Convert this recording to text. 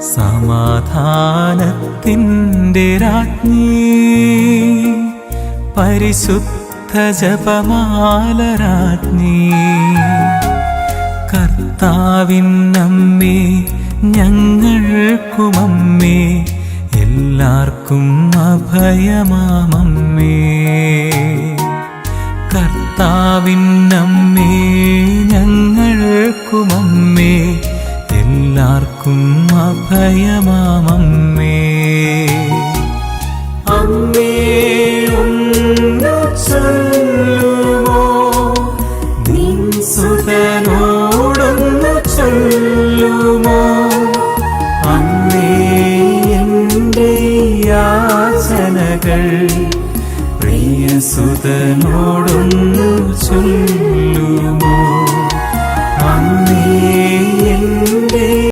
സമാധാനത്തിന്റെ രാജ്ഞി പരിശുദ്ധ ജപമാല രാജ്ഞി. കർത്താവിനമ്മേ ഞങ്ങൾക്കുമമ്മേ എല്ലാവർക്കും അഭയമാമമ്മേ. കർത്താവിനമ്മേ ഞങ്ങൾക്കുമമ്മേ എല്ലാവർക്കും അഭയമാമമ്മേ. അമ്മേ ഒന്ന് ചൊല്ലുമോ? നിൻ ചൊല്ലുമോ? പ്രിയ സുതനോടൊന്ന് ചൊല്ലുമോ?